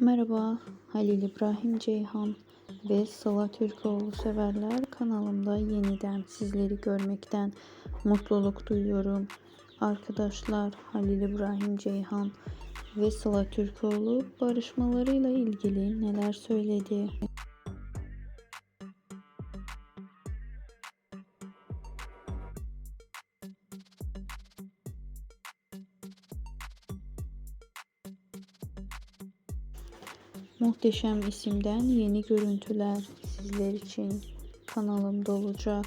Merhaba, Halil İbrahim Ceyhan ve Sıla Türkoğlu severler kanalımda yeniden sizleri görmekten mutluluk duyuyorum. Arkadaşlar Halil İbrahim Ceyhan ve Sıla Türkoğlu barışmalarıyla ilgili neler söyledi? Muhteşem isimden yeni görüntüler sizler için kanalımda olacak.